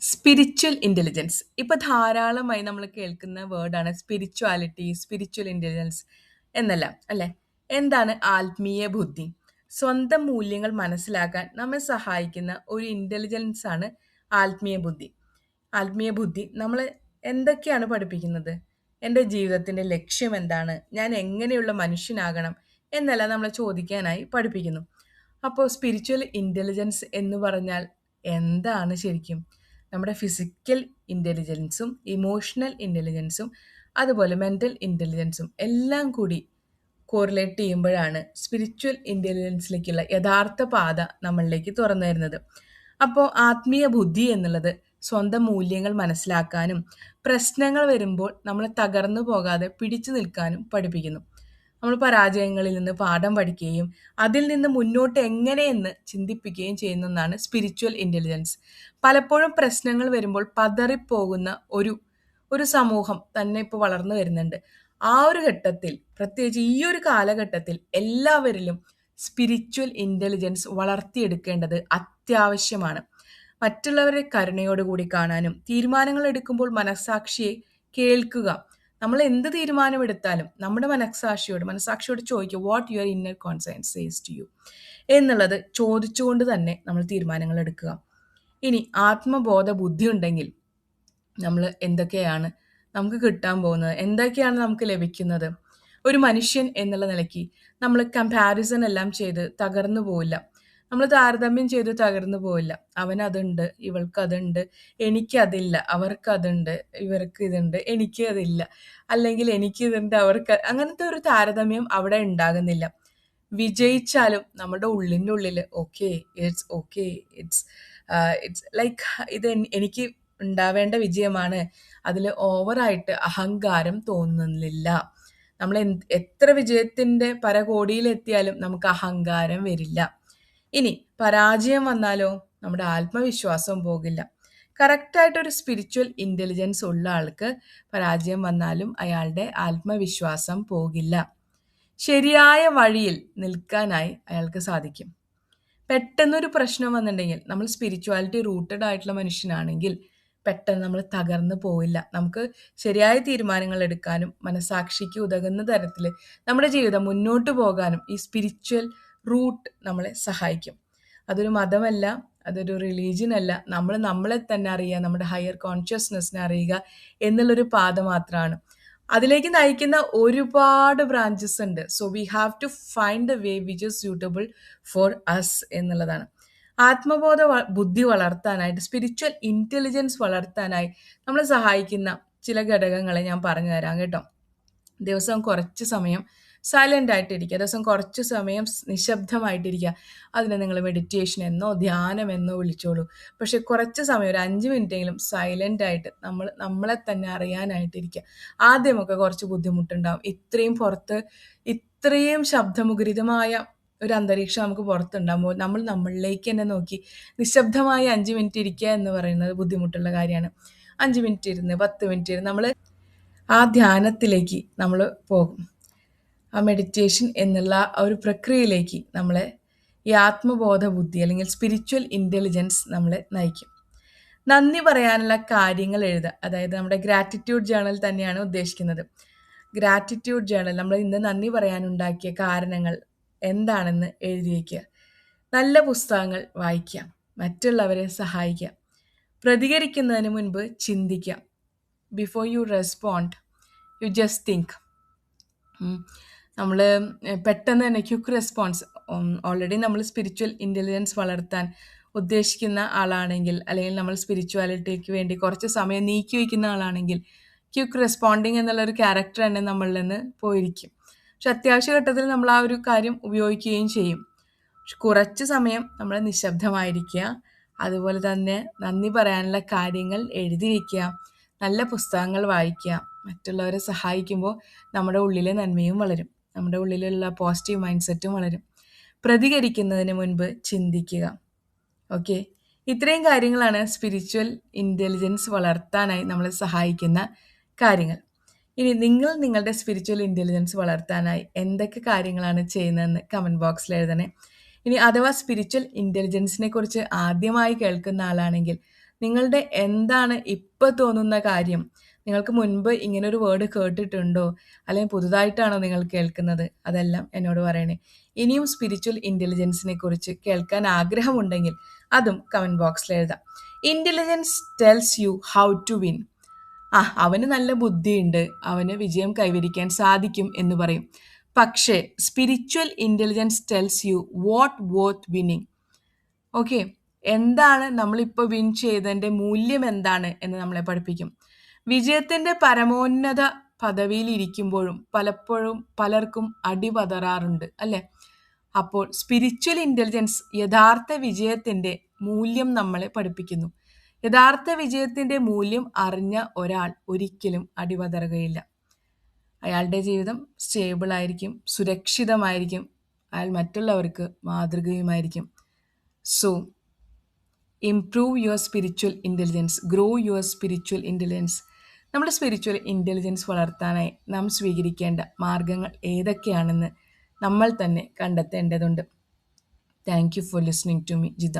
Spiritual intelligence ഇപ്പൊ ധാരാളമായി നമ്മൾ കേൾക്കുന്ന വേർഡാണ് സ്പിരിച്വാലിറ്റി സ്പിരിച്വൽ ഇന്റലിജൻസ് എന്നെല്ലാം അല്ലെ? എന്താണ് ആത്മീയ ബുദ്ധി? സ്വന്തം മൂല്യങ്ങൾ മനസ്സിലാക്കാൻ നമ്മെ സഹായിക്കുന്ന ഒരു ഇന്റലിജൻസ് ആണ് ആത്മീയ ബുദ്ധി. ആത്മീയ ബുദ്ധി നമ്മൾ എന്തൊക്കെയാണ് പഠിപ്പിക്കുന്നത്? എന്റെ ജീവിതത്തിന്റെ ലക്ഷ്യം എന്താണ്? ഞാൻ എങ്ങനെയുള്ള മനുഷ്യനാകണം എന്നെല്ലാം നമ്മളെ ചോദിക്കാനായി പഠിപ്പിക്കുന്നു. അപ്പോൾ സ്പിരിച്വൽ ഇന്റലിജൻസ് എന്ന് പറഞ്ഞാൽ എന്താണ് ശരിക്കും? നമ്മുടെ ഫിസിക്കൽ ഇന്റലിജൻസും ഇമോഷണൽ ഇന്റലിജൻസും അതുപോലെ മെന്റൽ ഇന്റലിജൻസും എല്ലാം കൂടി കോറിലേറ്റ് ചെയ്യുമ്പോഴാണ് സ്പിരിച്വൽ ഇന്റലിജൻസിലേക്കുള്ള യഥാർത്ഥ പാത നമ്മളിലേക്ക് തുറന്നു തരുന്നത്. അപ്പോൾ ആത്മീയ ബുദ്ധി എന്നുള്ളത് സ്വന്തം മൂല്യങ്ങൾ മനസ്സിലാക്കാനും പ്രശ്നങ്ങൾ വരുമ്പോൾ നമ്മൾ തകർന്നു പോകാതെ പിടിച്ചു നിൽക്കാനും പഠിപ്പിക്കുന്നു. നമ്മൾ പരാജയങ്ങളിൽ നിന്ന് പാഠം പഠിക്കുകയും അതിൽ നിന്ന് മുന്നോട്ട് എങ്ങനെയെന്ന് ചിന്തിപ്പിക്കുകയും ചെയ്യുന്നതാണ് സ്പിരിച്വൽ ഇന്റലിജൻസ് പലപ്പോഴും പ്രശ്നങ്ങൾ വരുമ്പോൾ പതറിപ്പോകുന്ന ഒരു ഒരു സമൂഹം തന്നെ ഇപ്പോൾ വളർന്നു വരുന്നുണ്ട്. ആ ഒരു ഘട്ടത്തിൽ പ്രത്യേകിച്ച് ഈ ഒരു കാലഘട്ടത്തിൽ എല്ലാവരിലും സ്പിരിച്വൽ ഇന്റലിജൻസ് വളർത്തിയെടുക്കേണ്ടത് അത്യാവശ്യമാണ്. മറ്റുള്ളവരെ കരുണയോടുകൂടി കാണാനും തീരുമാനങ്ങൾ എടുക്കുമ്പോൾ മനസാക്ഷിയെ കേൾക്കുക നമ്മൾ എന്ത് തീരുമാനമെടുത്താലും നമ്മുടെ മനസ്സാക്ഷിയോട് മനസ്സാക്ഷിയോട് ചോദിക്കുക what your inner conscience says to you എന്നുള്ളത് ചോദിച്ചുകൊണ്ട് തന്നെ നമ്മൾ തീരുമാനങ്ങൾ എടുക്കുക ഇനി ആത്മബോധ ബുദ്ധി ഉണ്ടെങ്കിൽ നമ്മൾ എന്തൊക്കെയാണ് നമുക്ക് കിട്ടാൻ പോകുന്നത്? എന്തൊക്കെയാണ് നമുക്ക് ലഭിക്കുന്നത്? ഒരു മനുഷ്യൻ എന്നുള്ള നിലയ്ക്ക് നമ്മൾ കമ്പാരിസൺ എല്ലാം ചെയ്ത് തകർന്നു പോവില്ല. നമ്മൾ താരതമ്യം ചെയ്ത് തകർന്നു പോവില്ല. അവനതുണ്ട് ഇവൾക്കതുണ്ട് എനിക്കതില്ല അവർക്കതുണ്ട് ഇവർക്ക് ഇതുണ്ട് എനിക്ക് അതില്ല അല്ലെങ്കിൽ എനിക്ക് ഇതുണ്ട് അവർക്ക് അങ്ങനത്തെ ഒരു താരതമ്യം അവിടെ ഉണ്ടാകുന്നില്ല. വിജയിച്ചാലും നമ്മുടെ ഉള്ളിന്റെ ഉള്ളിൽ okay it's okay it's it's like ഇത് എനിക്ക് ഉണ്ടാവേണ്ട വിജയമാണ്. അതിൽ ഓവറായിട്ട് അഹങ്കാരം തോന്നുന്നില്ല. നമ്മൾ എത്ര വിജയത്തിന്റെ പരകോടിയിലെത്തിയാലും നമുക്ക് അഹങ്കാരം വരില്ല. ഇനി പരാജയം വന്നാലോ? നമ്മുടെ ആത്മവിശ്വാസം പോകില്ല. കറക്റ്റായിട്ട് ഒരു സ്പിരിച്വൽ ഇന്റലിജൻസ് ഉള്ള ആൾക്ക് പരാജയം വന്നാലും അയാളുടെ ആത്മവിശ്വാസം പോകില്ല. ശരിയായ വഴിയിൽ നിൽക്കാനായി അയാൾക്ക് സാധിക്കും. പെട്ടെന്നൊരു പ്രശ്നം വന്നിട്ടുണ്ടെങ്കിൽ നമ്മൾ സ്പിരിച്വാലിറ്റി റൂട്ടഡ് ആയിട്ടുള്ള മനുഷ്യനാണെങ്കിൽ പെട്ടെന്ന് നമ്മൾ തകർന്നു പോവില്ല. നമുക്ക് ശരിയായ തീരുമാനങ്ങൾ എടുക്കാനും മനസാക്ഷിക്ക് ഉതകുന്ന തരത്തിൽ നമ്മുടെ ജീവിതം മുന്നോട്ട് പോകാനും ഈ സ്പിരിച്വൽ റൂട്ട് നമ്മളെ സഹായിക്കും. അതൊരു മതമല്ല അതൊരു റിലീജിയൻ അല്ല. നമ്മൾ നമ്മളെ തന്നെ അറിയുക നമ്മുടെ ഹയർ കോൺഷ്യസ്നെസ്സിനെ അറിയുക എന്നുള്ളൊരു പാത മാത്രമാണ് അതിലേക്ക് നയിക്കുന്ന ഒരുപാട് ബ്രാഞ്ചസ് ഉണ്ട്. So we have to find the way which is suitable for us എന്നുള്ളതാണ്. ആത്മബോധ ബുദ്ധി വളർത്താനായിട്ട് സ്പിരിച്വൽ ഇന്റലിജൻസ് വളർത്താനായി നമ്മളെ സഹായിക്കുന്ന ചില ഘടകങ്ങളെ ഞാൻ പറഞ്ഞു തരാം കേട്ടോ. ദിവസം കുറച്ച് സമയം സൈലന്റ് ആയിട്ടിരിക്കുക. ദിവസം കുറച്ച് സമയം നിശബ്ദമായിട്ടിരിക്കുക. അതിനെ നിങ്ങൾ മെഡിറ്റേഷൻ എന്നോ ധ്യാനം എന്നോ വിളിച്ചോളൂ. പക്ഷെ കുറച്ച് സമയം ഒരു അഞ്ച് മിനിറ്റെങ്കിലും സൈലന്റ് ആയിട്ട് നമ്മൾ നമ്മളെ തന്നെ അറിയാനായിട്ടിരിക്കുക. ആദ്യമൊക്കെ കുറച്ച് ബുദ്ധിമുട്ടുണ്ടാവും. ഇത്രയും പുറത്ത് ഇത്രയും ശബ്ദമുഖരിതമായ ഒരു അന്തരീക്ഷം നമുക്ക് പുറത്തുണ്ടാകുമ്പോൾ നമ്മൾ നമ്മളിലേക്ക് തന്നെ നോക്കി നിശബ്ദമായി അഞ്ച് മിനിറ്റ് ഇരിക്കുക എന്ന് പറയുന്നത് ബുദ്ധിമുട്ടുള്ള കാര്യമാണ്. അഞ്ച് മിനിറ്റ് ഇരുന്ന് പത്ത് മിനിറ്റ് ഇരുന്ന് നമ്മൾ ആ ധ്യാനത്തിലേക്ക് നമ്മൾ പോകും. ആ മെഡിറ്റേഷൻ എന്നുള്ള ആ ഒരു പ്രക്രിയയിലേക്ക് നമ്മളെ ഈ ആത്മബോധ ബുദ്ധി അല്ലെങ്കിൽ സ്പിരിച്വൽ ഇന്റലിജൻസ് നമ്മളെ നയിക്കും. നന്ദി പറയാനുള്ള കാര്യങ്ങൾ എഴുതുക. അതായത് നമ്മുടെ ഗ്രാറ്റിറ്റ്യൂഡ് ജേണൽ തന്നെയാണ് ഉദ്ദേശിക്കുന്നത്. ഗ്രാറ്റിറ്റ്യൂഡ് ജേണൽ നമ്മൾ ഇന്ന് നന്ദി പറയാനുണ്ടാക്കിയ കാരണങ്ങൾ എന്താണെന്ന് എഴുതി വയ്ക്കുക നല്ല പുസ്തകങ്ങൾ വായിക്കാം മറ്റുള്ളവരെ സഹായിക്കാം പ്രതികരിക്കുന്നതിന് മുൻപ് ചിന്തിക്കാം before you respond you just think നമ്മൾ പെട്ടെന്ന് തന്നെ ക്യുക്ക് റെസ്പോൺസ്. ഓൾറെഡി നമ്മൾ സ്പിരിച്വൽ ഇന്റലിജൻസ് വളർത്താൻ ഉദ്ദേശിക്കുന്ന ആളാണെങ്കിൽ അല്ലെങ്കിൽ നമ്മൾ സ്പിരിച്വാലിറ്റിക്ക് വേണ്ടി കുറച്ച് സമയം നീക്കി വയ്ക്കുന്ന ആളാണെങ്കിൽ ക്യുക്ക് റെസ്പോണ്ടിങ് എന്നുള്ളൊരു ക്യാരക്ടർ തന്നെ നമ്മളിൽ നിന്ന് പോയിരിക്കും. പക്ഷെ അത്യാവശ്യ ഘട്ടത്തിൽ നമ്മൾ ആ ഒരു കാര്യം ഉപയോഗിക്കുകയും ചെയ്യും. കുറച്ച് സമയം നമ്മൾ നിശബ്ദമായിരിക്കുക അതുപോലെ തന്നെ നന്ദി പറയാനുള്ള കാര്യങ്ങൾ എഴുതി വയ്ക്കുക നല്ല പുസ്തകങ്ങൾ വായിക്കുക മറ്റുള്ളവരെ സഹായിക്കുമ്പോൾ നമ്മുടെ ഉള്ളിലെ നന്മയും വളരും. നമ്മുടെ ഉള്ളിലുള്ള പോസിറ്റീവ് മൈൻഡ് സെറ്റും വളരും. പ്രതികരിക്കുന്നതിന് മുൻപ് ചിന്തിക്കുക. ഓക്കെ ഇത്രയും കാര്യങ്ങളാണ് സ്പിരിച്വൽ ഇന്റലിജൻസ് വളർത്താനായി നമ്മളെ സഹായിക്കുന്ന കാര്യങ്ങൾ. ഇനി നിങ്ങൾ നിങ്ങളുടെ സ്പിരിച്വൽ ഇന്റലിജൻസ് വളർത്താനായി എന്തൊക്കെ കാര്യങ്ങളാണ് ചെയ്യുന്നതെന്ന് കമന്റ് ബോക്സിൽ എഴുതണേ. ഇനി അഥവാ സ്പിരിച്വൽ ഇന്റലിജൻസിനെ കുറിച്ച് ആദ്യമായി കേൾക്കുന്ന ആളാണെങ്കിൽ നിങ്ങളുടെ എന്താണ് ഇപ്പോൾ തോന്നുന്ന കാര്യം? നിങ്ങൾക്ക് മുൻപ് ഇങ്ങനെ ഒരു വേർഡ് കേട്ടിട്ടുണ്ടോ? അല്ലെങ്കിൽ പുതുതായിട്ടാണോ നിങ്ങൾ കേൾക്കുന്നത്? അതെല്ലാം എന്നോട് പറയണേ. ഇനിയും സ്പിരിച്വൽ ഇന്റലിജൻസിനെ കുറിച്ച് കേൾക്കാൻ ആഗ്രഹമുണ്ടെങ്കിൽ അതും കമന്റ് ബോക്സിൽ എഴുതാം. Intelligence tells you how to win ആ അവന് നല്ല ബുദ്ധിയുണ്ട്. അവന് വിജയം കൈവരിക്കാൻ സാധിക്കും എന്ന് പറയും. പക്ഷേ spiritual intelligence tells you what worth winning okay എന്താണ് നമ്മളിപ്പോൾ വിൻ ചെയ്തതിന്റെ മൂല്യം എന്താണ് എന്ന് നമ്മളെ പഠിപ്പിക്കും. വിജയത്തിന്റെ പരമോന്നത പദവിയിൽ ഇരിക്കുമ്പോഴും പലപ്പോഴും പലർക്കും അടിപതറാറുണ്ട് അല്ലെ? അപ്പോൾ സ്പിരിച്വൽ ഇന്റലിജൻസ് യഥാർത്ഥ വിജയത്തിന്റെ മൂല്യം നമ്മളെ പഠിപ്പിക്കുന്നു. യഥാർത്ഥ വിജയത്തിന്റെ മൂല്യം അറിഞ്ഞ ഒരാൾ ഒരിക്കലും അടിപതറുകയില്ല അയാളുടെ ജീവിതം സ്റ്റേബിൾ ആയിരിക്കും സുരക്ഷിതമായിരിക്കും അയാൾ മറ്റുള്ളവർക്ക് മാതൃകയുമായിരിക്കും. So improve your spiritual intelligence grow your spiritual intelligence നമ്മുടെ സ്പിരിച്വൽ ഇന്റലിജൻസ് വളർത്താനായി നാം സ്വീകരിക്കേണ്ട മാർഗങ്ങൾ ഏതൊക്കെയാണെന്ന് നമ്മൾ തന്നെ കണ്ടെത്തേണ്ടതുണ്ട്. Thank you for listening to me Jitha